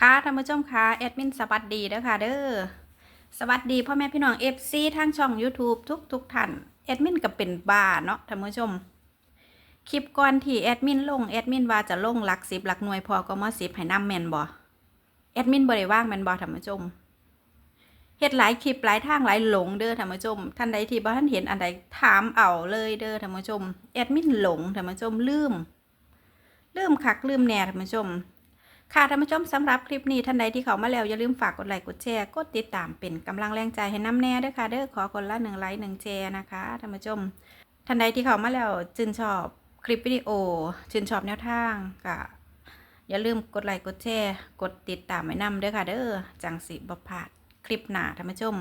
ค่ะท่านผู้ชมค่ะแอดมินสวัสดีเด้อค่ะเด้อสวัสดีพ่อแม่พี่น้อง FC ทางช่อง YouTube ทุกทุกท่านแอดมินก็เป็นบ้าเนาะท่านผู้ชม คลิปก่อนที่แอดมินลงแอดมินว่าจะลงหลักสิบหลักหน่วยพอก็มาสิบให้นำแมนบ่แอดมินบ่ได้ว่างแมนบ่ท่านผู้ชมเฮ็ดหลายคลิปหลายทางหลายหลงเด้อท่านผู้ชม ท่านใดที่บ่ทันเห็นอันใดถามเอาเลยเด้อท่านผู้ชมแอดมินหลงท่านผู้ชมลืมลืมคักลืมแน่ท่านผู้ชม ค่ะท่านผู้ชมสำหรับคลิปนี้ท่านใดที่เขามาแล้วอย่าลืมฝากกดไลค์กดแชร์กดติดตามเป็นกำลังแรงใจให้น้ำแน่ด้วยค่ะเด้อขอคนละหนึ่งไลค์หนึ่งแชร์นะคะท่านผู้ชมท่านใดที่เขามาแล้วชื่นชอบคลิปวิดีโอชื่นชอบแนวทางก็อย่าลืมกดไลค์กดแชร์กดติดตามไว้นำด้วยค่ะเด้อจังสิบพลาดคลิปหน้าท่านผู้ชม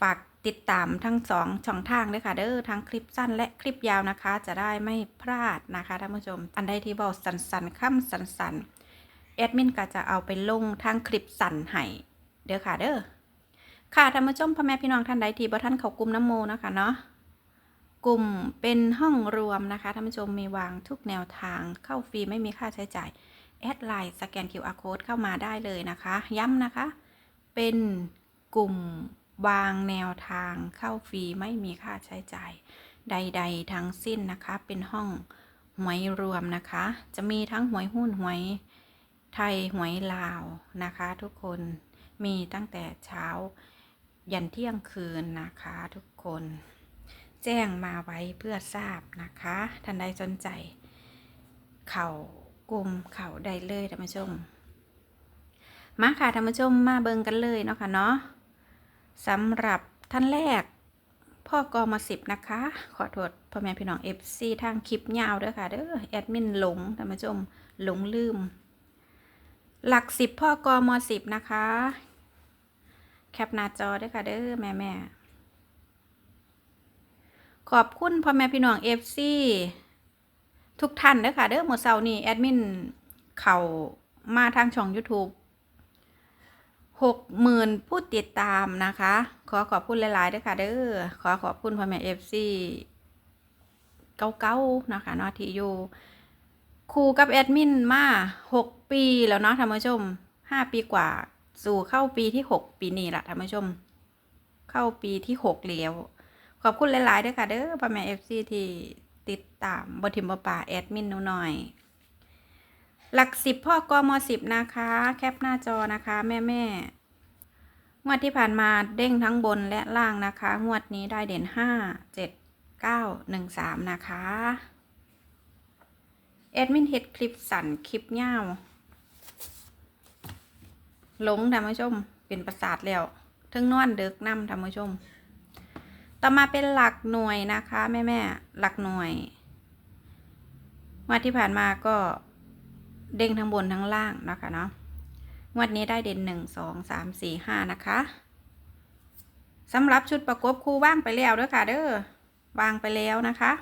ฝากติดตามทั้งสองช่องทางด้วยค่ะเด้อทั้งคลิปสั้นและคลิปยาวนะคะ จะได้ไม่พลาดนะคะท่านผู้ชม อันใดที่บอกสันๆค่ำสันๆ แอดมินก็จะเอาไปลงทางคลิปสั่นให้เด้อค่ะเด้อค่ะท่านผู้ชมพ่อแม่พี่น้องท่านใดที่บ่ท่านเขากลุ่มน้ำโมนะคะเนาะกลุ่มเป็นห้องรวมนะคะท่านผู้ชมมีวางทุกแนวทางเข้าฟรีไม่มีค่าใช้จ่ายแอดไลน์สแกน QR code เข้ามาได้เลยนะคะ ย้ำนะคะ เป็นกลุ่มวางแนวทางเข้าฟรีไม่มีค่าใช้จ่ายใด ๆ ทั้งสิ้นนะคะ เป็นห้องหวยรวมนะคะ จะมีทั้งหวยหุ้นหวย ไทยหวยลาวนะคะทุกคนมีตั้งแต่เช้ายันเที่ยงคืนนะคะทุกคน แจ้งมาไว้เพื่อทราบนะคะท่านใดสนใจ เข่ากลุ่มเข่าได้เลยท่านผู้ชม มาค่ะท่านผู้ชมมาเบิงกันเลยเนาะค่ะเนาะสำหรับท่านแรกพ่อกอมาสิบนะคะ ขอโทษพ่อแม่พี่น้องเอฟซีทางคลิปยาวด้อค่ะเด้อแอดมินหลงท่านผู้ชมหลงลืม หลักสิบพ่อกอมสิบนะคะ แคปหน้าจอด้วยค่ะเด้อแม่แม่ขอบคุณพ่อแม่พี่น้องเอฟซีทุกท่านเด้อค่ะเด้อหมดเสาร์นี้แอดมินเขามาทางช่อง YouTube หกหมื่นผู้ติดตามนะคะ ขอขอบคุณหลายๆด้วยค่ะเด้อขอขอบคุณพ่อแม่เอฟซีเก้าๆนะคะเนาะที่อยู่ครูกับแอดมินมาหก ปีแล้วเนาะท่านผู้ชมห้าปีกว่า สู่เข้าปีที่หกปีนี้ละท่านผู้ชม เข้าปีที่หกแล้วขอบคุณหลายๆด้วยค่ะเด้อพ่อแม่เอฟซีที่ติดตามบทิมบป่าแอดมินหนูหน่อย หลักสิบพ่อกมสิบนะคะ แคปหน้าจอนะคะ แม่แม่งวดที่ผ่านมาเด้งทั้งบนและล่างนะคะ งวดนี้ได้เด่นห้าเจ็ดเก้าหนึ่งสามนะคะแอดมินเฮ็ดคลิปสั่นคลิปเง่าว หลงท่านผู้ชม เป็นประสาทแล้วถึงนอนเดึกนำท่านผู้ชม ต่อมาเป็นหลักหน่วยนะคะแม่แม่หลักหน่วยงวดที่ผ่านมาก็เด้งทั้งบนทั้งล่างนะคะเนาะงวดนี้ได้เด่นหนึ่งสองสามสี่ห้านะคะสำหรับชุดประกบคู่ว่างไปแล้วด้อค่ะเด้อวางไปแล้วนะคะ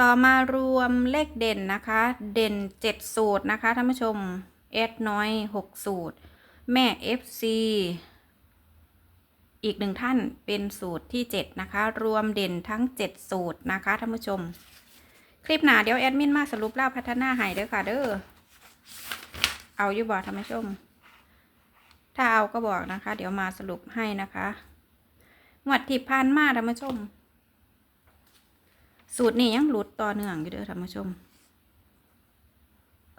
ต่อมารวมเลขเด่นนะคะ เด่น 7 สูตรนะคะท่านผู้ชมเอสน้อย 6 สูตร แม่ FC อีกหนึ่งท่านเป็นสูตรที่ 7 นะคะ รวมเด่นทั้ง 7 สูตรนะคะท่านผู้ชม คลิปหนาเดี๋ยวแอดมินมาสรุปเล่าพัฒนาให้เด้อค่ะ เด้อเอาอยู่บอกท่านผู้ชม ถ้าเอาก็บอกนะคะ เดี๋ยวมาสรุปให้นะคะงวดที่ผ่านมาท่านผู้ชม สูตรนี้ยังหลุดต่อเนื่องอยู่เด้อท่านผู้ชม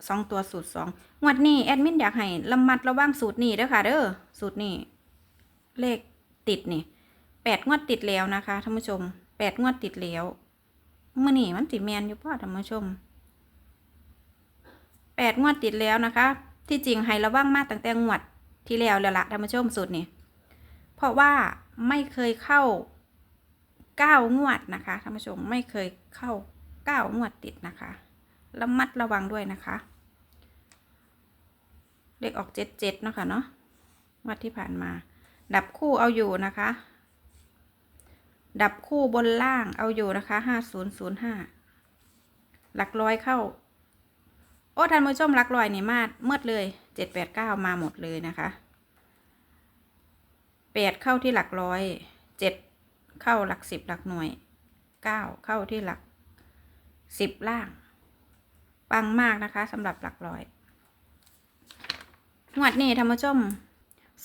สองตัวสูตรสองงวดนี้แอดมินอยากให้ระมัดระวังสูตรนี้เด้อค่ะเด้อสูตรนี้เลขติดนี่แปดงวดติดแล้วนะคะท่านผู้ชมแปดงวดติดแล้วเมื่อนี่มันติแมนอยู่พ่อท่านผู้ชมแปดงวดติดแล้วนะคะ ที่จริงให้ระวังมากตั้งแต่งวดที่แล้วแล้วละท่านผู้ชมสูตรนี้เพราะว่าไม่เคยเข้า เก้างวดนะคะท่านผู้ชมไม่เคยเข้าเก้างวดติดนะคะระมัดระวังด้วยนะคะเลขออกเจ็ดเจ็ดเนาะค่ะเนาะงวดที่ผ่านมา ดับคู่เอาอยู่นะคะ ดับคู่บนล่างเอาอยู่นะคะห้าศูนย์ศูนย์ห้าหลักร้อยเข้า โอ้ท่านผู้ชมหลักร้อยนี่มาเมื่อเลยเจ็ดแปดเก้ามาหมดเลยนะคะแปดเข้าที่หลักร้อยเจ็ด เข้าหลักสิบหลักหน่วยเก้าเข้าที่หลักสิบล่าง ปังมากนะคะสำหรับหลักร้อยงวดนี้ท่านผู้ชม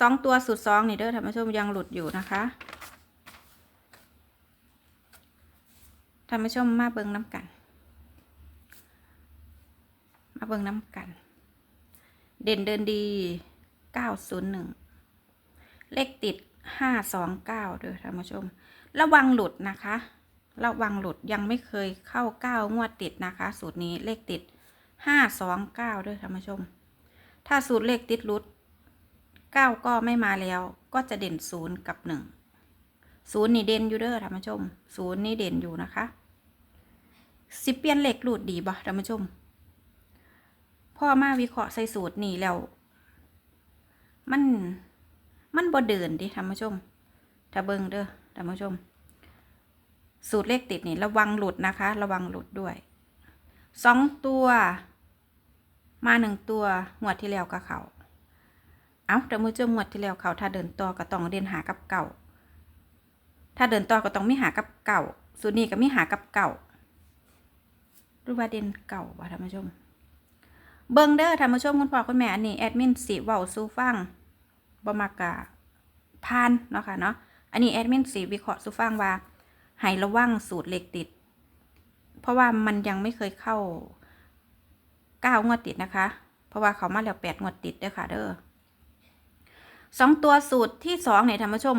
สองตัวสุดสองนี่เด้อท่านผู้ชมยังหลุดอยู่นะคะท่านผู้ชมมาเบิงน้ำกัน มาเบิงน้ำกัน เด่นเดินดีเก้าศูนย์หนึ่งเลขติดห้าสองเก้าเด้อท่านผู้ชม ระวังหลุดนะคะ ระวังหลุดยังไม่เคยเข้าเก้างวดติดนะคะ สูตรนี้เลขติดห้าสองเก้าด้วยท่านผู้ชม ถ้าสูตรเลขติดหลุดเก้าก็ไม่มาแล้ว ก็จะเด่นศูนย์กับหนึ่งศูนย์นี่เด่นอยู่เด้อท่านผู้ชมศูนย์นี่เด่นอยู่นะคะสิเปลี่ยนเลขหลุดดีบ่ท่านผู้ชม พ่อมาวิเคราะห์ใส่สูตรนี่แล้ว มัน มันบ่เดินดิท่านผู้ชม ถ้าเบิ่งเด้อ ท่านผู้ชม สูตรเลขติดนี่ระวังหลุดนะคะ ระวังหลุดด้วยสองตัว มาหนึ่งตัวหวดที่แล้วก็เขาเอาแต่มือเจ้าหวดที่แล้วเขาถ้าเดินต่อก็ต้องเดินหากับเก่า ถ้าเดินต่อก็ต้องไมีหากับเก่า สูตรนี้ก็มีหากับเก่าหรือว่าเด่นเก่าว่ะท่านผู้ชม เบิงเด้อท่านผู้ชมคุณพ่อคุณแม่อันนี้แอดมินสีเว้าสู้ฟังบ่มากกะพานเนาะค่ะเนาะ อันนี้แอดมินสีวิเคราะห์สู้ฟังว่าให้ระวังสูตรเหล็กติด เพราะว่ามันยังไม่เคยเข้าเก้างวดติดนะคะ เพราะว่าเขามาแล้วแปดงวดติดเด้อค่ะเด้อสองตัวสูตรที่สองเนี่ยท่านผู้ชม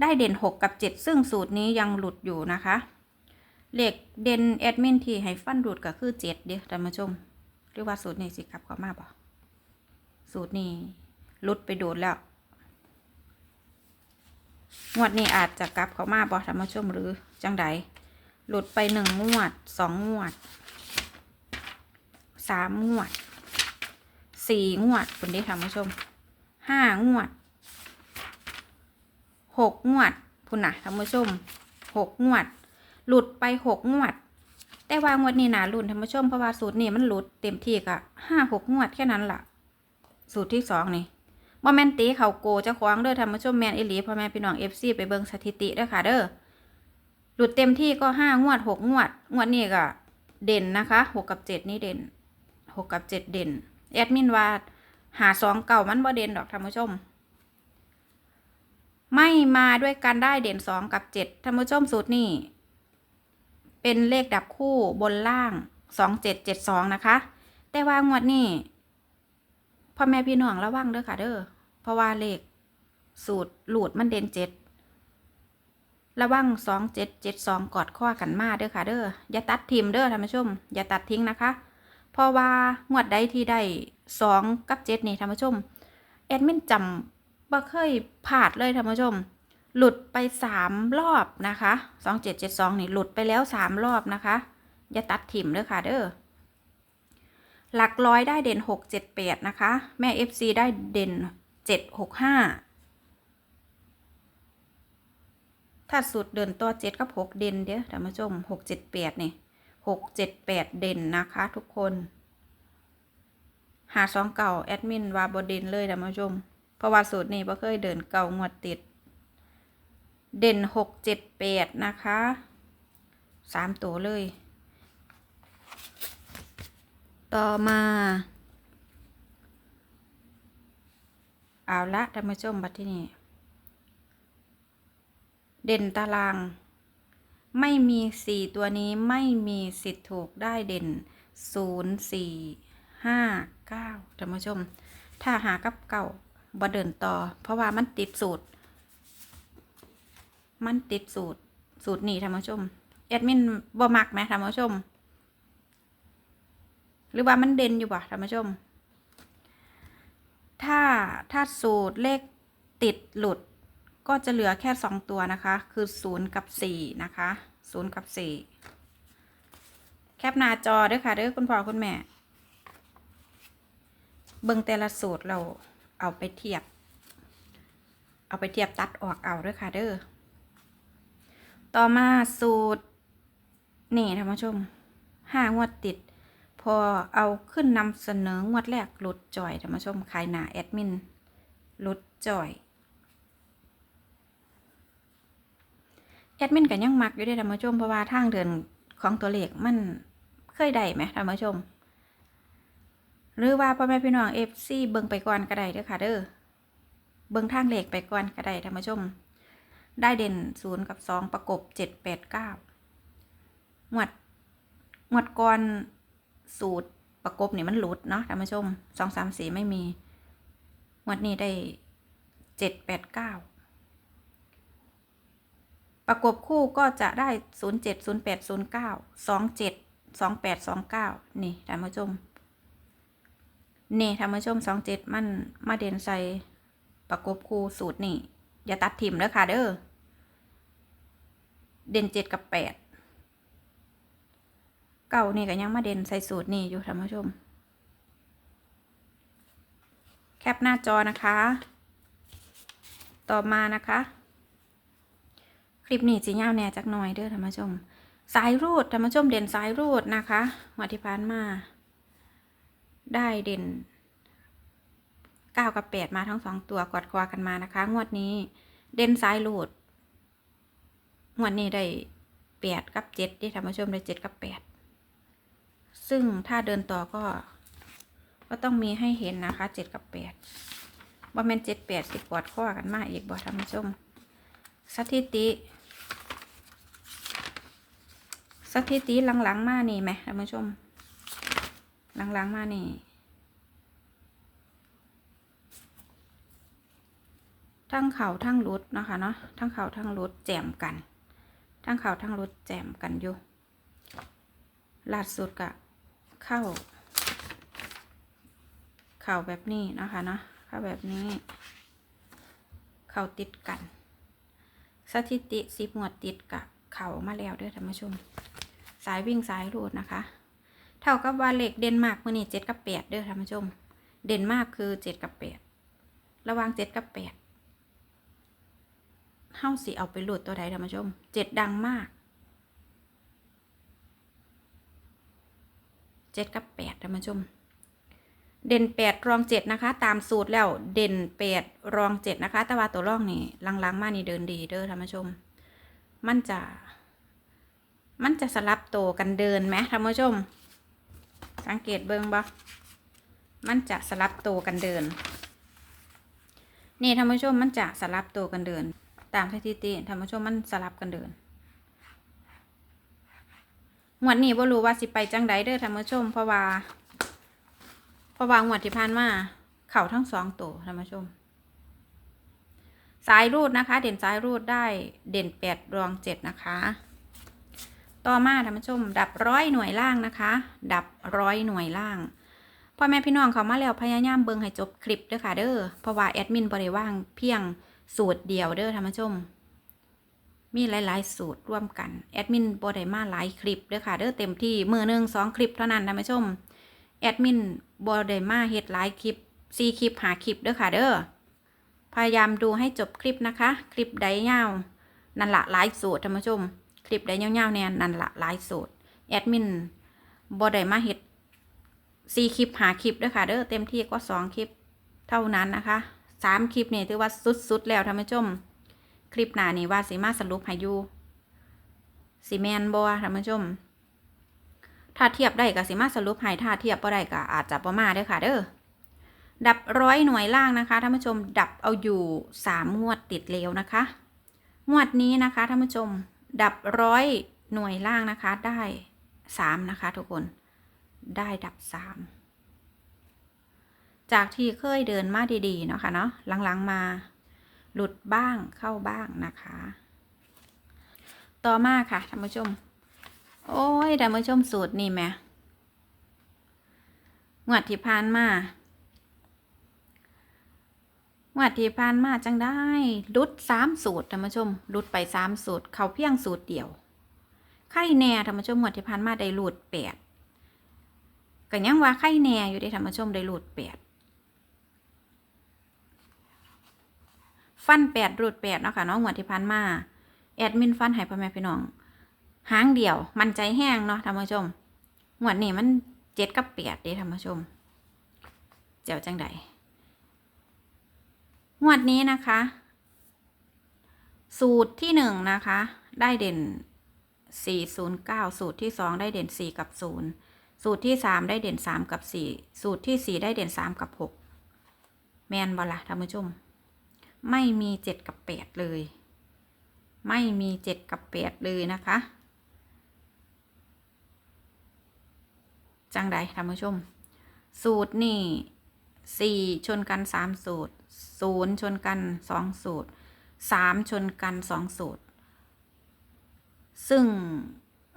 ได้เด่นหกกับเจ็ดซึ่งสูตรนี้ยังหลุดอยู่นะคะเหล็กเด่นแอดมินที่ให้ฟันหลุดก็คือเจ็ดเด้อท่านผู้ชมหรือว่าสูตรนี้สิครับเขามาบ่สูตรนี้หลุดไปโดดแล้ว งวดนี้อาจจะกลับเขามาบอธรรมชมหรือจังใดหลุดไปหนึ่งงวดสองงวดสามงวดสี่งวดคุณได้ธรรมชมห้างวดหกงวดพุ่นะธรรมชมหกงวด หลุดไปหกงวด แต่ว่างวดนี้นะรุ่นธรรมชมเพราะว่าสูตรนี้มันหลุดเต็มที่กะห้าหกงวดแค่นั้นล่ะ สูตรที่สองนี่ บ่แม่นตีเขาโกเจ้าของเด้อท่านผู้ชมแม่นอีหลีพ่อแม่พี่น้อง FC ไปเบิ่งสถิติเด้อค่ะเด้อหลุดเต็มที่ก็ห้างวดหกงวด งวดนี้ก็เด่นนะคะหกกับเจ็ดนี่เด่นหกกับเจ็ดเด่น แอดมินว่าหาสองเก่ามันบ่เด่นดอกท่านผู้ชม ไม่มาด้วยกันได้เด่นสองกับเจ็ดท่านผู้ชมสูตรนี้เป็นเลขดับคู่บนล่างสองเจ็ดเจ็ดสองนะคะ แต่ว่างวดนี้ พ่อแม่พี่น้องระวังเด้อค่ะเด้อเพราะว่าเลขสูตรหลุดมันเด่นเจ็ดระวังสองเจ็ดเจ็ดสองกอดข้อกันมาเด้อค่ะเด้ออย่าตัดทิมเด้อท่านผู้ชม อย่าตัดทิ้งนะคะ เพราะว่างวดใดที่ได้สองกับเจ็ดนี่ท่านผู้ชมแอดมินจำบ่เคยพลาดเลยท่านผู้ชม หลุดไปสามรอบนะคะสองเจ็ดเจ็ดสองนี่หลุดไปแล้วสามรอบนะคะ อย่าตัดทิมเด้อค่ะเด้อ หลักร้อยได้เด่นหกเจ็ดแปดนะคะ แม่ FC ได้เด่นเจ็ดหกห้าถ้าสุดเดินตัวเจ็ดกับหกเด่นเดี๋ยวท่านผู้ชมหกเจ็ดแปดนี่หกเจ็ดแปดเด่นนะคะทุกคน หาสองเก่าแอดมินว่าบเด่นเลยท่านผู้ชมเพราะว่าสูตรนี้บ่เคยเดินเก่างวดติด เด่นหกเจ็ดแปดนะคะสามตัวเลย ต่อมา เอาละท่านผู้ชมบัดที่นี่ เด่นตาราง ไม่มีสี่ตัวนี้ไม่มีสิทธิ์ถูกได้เด่นศูนย์สี่ห้าเก้าท่านผู้ชม ถ้าหากับเก่าบ่เดินต่อ เพราะว่ามันติดสูตร มันติดสูตร สูตรนี้ท่านผู้ชมแอดมินบ่มักไหมท่านผู้ชม รือว่ามันเด่นอยู่ป่ะท่านผู้ชม ถ้าถ้าสูตรเลขติดหลุดก็จะเหลือแค่สองตัวนะคะ คือศูนย์กับสี่นะคะศูนย์กับสี่แคปหน้าจอด้วยค่ะเด้อคุณพ่อคุณแม่ เบิ่งแต่ละสูตรเราเอาไปเทียบ เอาไปเทียบตัดออกเอาด้วยค่ะเด้อ ต่อมาสูตร นี่ท่านผู้ชมห้างวดติด พอเอาขึ้นนำเสนองวดแรกหลุดจ่อยท่านผู้ชมขายหนาแอดมินหลุดจ่อยแอดมินกันยังมักอยู่ด้อท่านผู้ชมเพราะว่าทางเดินของตัวเลขมันเคยได้ไหมท่านผู้ชม หรือว่าพ่อแม่พี่น้องเอฟซีเบิ่งไปก่อนก็ได้เด้อค่ะเด้อเบิ่งทางเลขไปก่อนก็ได้ท่านผู้ชม ได้เด่นศูนย์กับสองประกบเจ็ดแปดเก้าหวดหวดก่อน สูตรประกบนี่มันหลุดเนาะท่านผู้ชมสองสามสี่ไม่มีหวดนี้ได้เจ็ดแปดเก้าประกบคู่ก็จะได้0 7 0 8 0 9 2 7 2 8 2 9นี่ท่านผู้ชมนี่ท่านผู้ชม2 7มันมาเด่นใส่ประกบคู่สูตรนี่อย่าตัดถิ่มเด้อค่ะเด้อเด่น7กับ8 เก่านี่ก็ยังมาเด่นใส่สูตรนี่อยู่ท่านผู้ชม แคปหน้าจอนะคะ ต่อมานะคะ คลิปนี้จียาแน่จักหน่อยเด้อท่านผู้ชม สายรูดท่านผู้ชมเด่นสายรูดนะคะงวันที่ผ่านมา ได้เด่นเก้ากับแปดมาทั้งสองตัวกอดคอกันมานะคะ งวดนี้ เด่นสายรูดงวดนี้ได้แปดกับเจ็ดที่ท่านผู้ชมได้เจ็ดกับแปด ซึ่งถ้าเดินต่อก็ ก็ต้องมีให้เห็นนะคะเจ็ดกับแปดว่าแม่นเจ็ดแปดสิกอดข้อกันมากอีกบ่ท่านผู้ชมสถิติ สถิติหลังๆ มานี่ไหมท่านผู้ชม หลังๆ มานี่ ทั้งเข่าทั้งรุดนะคะเนาะทั้งเข่าทั้งรุดแจมกัน ทั้งเข่าทั้งรุดแจมกันอยู่ล่าสุดกะ เข้า เข่าแบบนี้นะคะเนาะเข้าแบบนี้ เข่าติดกัน สถิติสิบหมวดติดกับเข่ามาแล้วด้วยท่านผู้ชม สายวิ่งสายรูดนะคะ เท่ากับว่าเลขเด่นมากมื่อนี้เจ็ดกับแปดด้อท่านผู้ชม เด่นมากคือเจ็ดกับแปดระว่างเจ็ดกับแปดเฮาสิเอาไปรูดตัวใดท่านผู้ชมเจ็ดดังมาก เจ็ดกับแปดท่านผู้ชม เด่นแปดรองเจ็ดนะคะ ตามสูตรแล้วเด่นแปดรองเจ็ดนะคะ แต่ว่าตัวรองนี่ลังๆ มานี่เดินดีเด้อท่านผู้ชม มันจะ มันจะสลับโตวกันเดินไหมท่านผู้ชม สังเกตเบิ้งบ่มันจะสลับโตวกันเดิน นี่ท่านผู้ชมมันจะสลับโตวกันเดิน ตามสถิติท่านผู้ชมมันสลับกันเดิน หวดนี้บ่รู้ว่าสิไปจังใดเด้อท่านผู้ชม เพราะว่า เพราะว่างวดที่ผ่านมาเข่าทั้งสองตัวท่านผู้ชม สายรูดนะคะ เด่นสายรูดได้เด่นแปดรองเจ็ดนะคะ ต่อมาท่านผู้ชม ดับร้อยหน่วยล่างนะคะ ดับร้อยหน่วยล่างพ่อแม่พี่น้องเขามาแล้วพยายามเบิ่งให้จบคลิปเด้อค่ะเด้อเพราะว่าแอดมินบริว่างเพียงสูตรเดียวเด้อท่านผู้ชม มีหลาย ๆ สูตรร่วมกันแอดมินบริมาหลายคลิปเด้อค่ะเด้อเต็มที่มือหนึ่งสองคลิปเท่านั้นท่านผู้ชมแอดมินบอดมาเฮ็ดหลายคลิปซีคลิปหาคลิปเด้อค่ะเด้อพยายามดูให้จบคลิปนะคะ คลิปใดยาวนั่นละหลายสูตรท่านผู้ชม คลิปใดยาวๆเนี่ยนั่นละหลายสูตรแอดมินบอดมาเฮ็ดซีคลิปหาคลิปเด้อค่ะเด้อเต็มที่ก็สองคลิปเท่านั้นนะคะสามคลิปเนี่ยถือว่าสุดๆแล้วท่านผู้ชม คลิปหน้านี่ว่าสิมาสรุปให้อยู่สิแมนบ่ท่านผู้ชม ถ้าเทียบได้ก็สิมาสรุปให้ถ้าเทียบบ่ได้ก็อาจจะประมาเด้อค่ะ เด้อดับร้อยหน่วยล่างนะคะท่านผู้ชม ดับเอาอยู่สามงวดติดแล้วนะคะ งวดนี้นะคะท่านผู้ชม ดับร้อยหน่วยล่างนะคะได้สามนะคะทุกคนได้ดับสามจากที่เคยเดินมาดีๆเนาะค่ะเนาะหลังๆมา หลุดบ้างเข้าบ้างนะคะ ต่อมาค่ะท่านผู้ชม โอ้ยท่านผู้ชมสูตรนี่แหม่งวดที่ผ่านมางวดที่ผ่านมาจังได้รุดสามสูตรท่านผู้ชมรุดไปสามสูตร เขาเพียงสูตรเดียวไข่แน่ท่านผู้ชมงวดที่ผ่านมาได้หลุดแปดก็ยังว่าไข่แน่อยู่ได้ท่านผู้ชมได้หลุดแปด ฟันแปดหลุดแปดเนาะค่ะเนาะงวดที่ผ่านมาแอดมินฟันให้พ่อแม่พี่น้องหางเดียว มันใจแห้งเนาะท่านผู้ชมงวดนี้มันเจ็ดกับแปดเด้ท่านผู้ชมเจ้าจังใดงวดนี้นะคะ สูตรที่หนึ่งนะคะ ได้เด่น409สูตรที่2ได้เด่น4กับ0สูตรที่3ได้เด่น3กับ4สูตรที่4ได้เด่น3กับ6แมนบอละท่านผู้ชม ไม่มี7กับ8เลย ไม่มี7กับ8เลยนะคะ จังใดท่านผู้ชม สูตรนี่สี่ชนกันสามสูตรศูนย์ชนกันสองสูตรสามชนกันสองสูตร ซึ่ง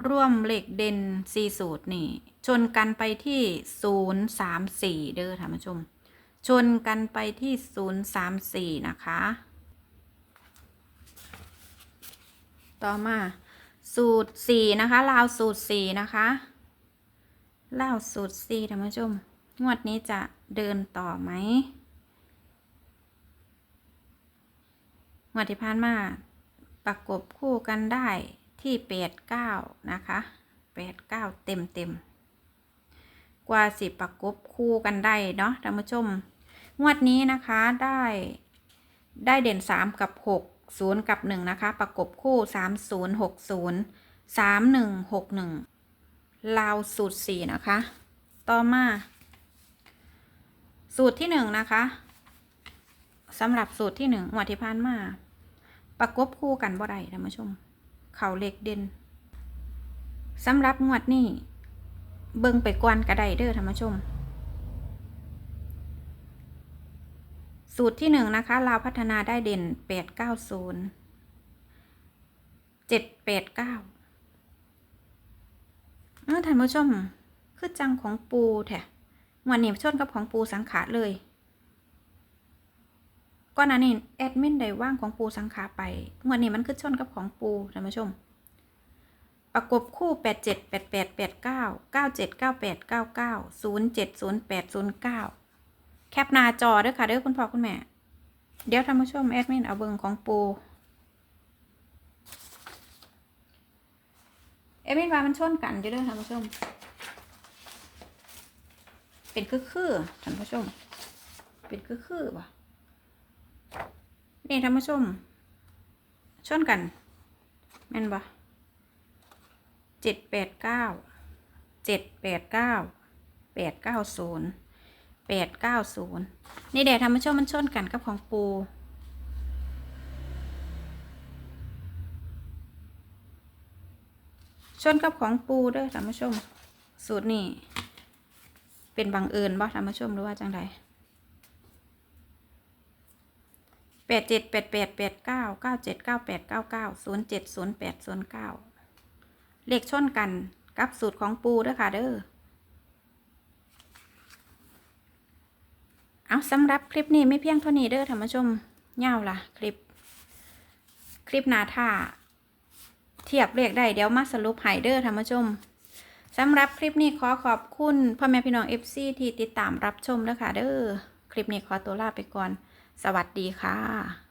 ร่วมเลขเด่นสี่สูตรนี่ ชนกันไปที่ศูนย์สามสี่เด้อท่านผู้ชม ชนกันไปที่ศูนย์สามสี่นะคะ ต่อมาสูตรสี่นะคะลาวสูตรสี่นะคะลาวสูตรสี่ท่านผู้ชมงวดนี้จะเดินต่อไหมงวดที่ผ่านมาประกบคู่กันได้ที่แปดเก้านะคะแปดเก้าเต็มเต็ม กว่าสิประกบคู่กันได้เนาะท่านผู้ชม งวดนี้นะคะได้ได้เด่นสามกับหกศูนย์กับหนึ่งนะคะ ประกบคู่สามศูนย์หกศูนย์สามหนึ่งหกหนึ่งลาวสูตรสี่นะคะ ต่อมา สูตรที่หนึ่งนะคะสำหรับสูตรที่หนึ่งงวดที่ผ่านมา ประกบคู่กันบ่ได้ท่านผู้ชม เขาเล็กเด่นสำหรับงวดนี้ เบิ่งไปกวนกระไดเด้อท่านผู้ชม สูตรที่หนึ่งนะคะลาวพัฒนาได้เด่นแปดเก้าศูนย์เจ็ดแปดเก้าท่านผู้ชม คือจังของปูแท้วันนี้ชนกับของปูสังขารเลยก่อนหน้านี้แอดมินได้ว่างของปูสังขารไปงวันนี้มันคือชนกับของปูท่านผู้ชม ประกบคู่แปดเจ็ดแปดแปดแปดเก้าเก้าเจ็ดเก้าแปดเก้าเก้าศูนย์เจ็ดศูนย์แปดศูนย์เก้าแคปหน้าจอด้อค่ะเด้อคุณพ่อคุณแม่ เดี๋ยวท่านผู้ชมแอดมินเอาเบิงของปูแอดมินว่ามันชนกันอยู่เด้อท่านผู้ชม เป็นคือคือท่านผู้ชม เป็นคือคือๆป่ะนี่ท่านผู้ชม ชนกันแม่นป่ะ เจ็ดแปดเก้าเจ็ดแปดเก้าแปดเก้าศูนย์แปดเก้าศูนย์นี่เดี๋ยวท่านผู้ชมมันชนกันกับของปู ชนกับของปูด้อท่านผู้ชมสูตรนี่เป็นบังเอิญบ่ท่านผู้ชมหรือว่าจังไดแปดเจ็ดแปดแปดแปดเก้าเก้าเจ็ดเก้าแปดเก้าเก้าศูนย์เจ็ดศูนย์แปดศูนย์เก้า เลขชนกันกับสูตรของปูด้อค่ะเด้อเอาสำหรับคลิปนี้ไม่เพียงเท่านี้เด้อท่านผู้ชมเงาล่ะ คลิป คลิปหนาท่าเทียบเลขได้เดี๋ยวมาสรุปให้เด้อท่านผู้ชมสำหรับคลิปนี้ขอขอบคุณพ่อแม่พี่น้อง FC ที่ติดตามรับชมแล้วค่ะเด้อคลิปนี้ขอตัวลาไปก่อน สวัสดีค่ะ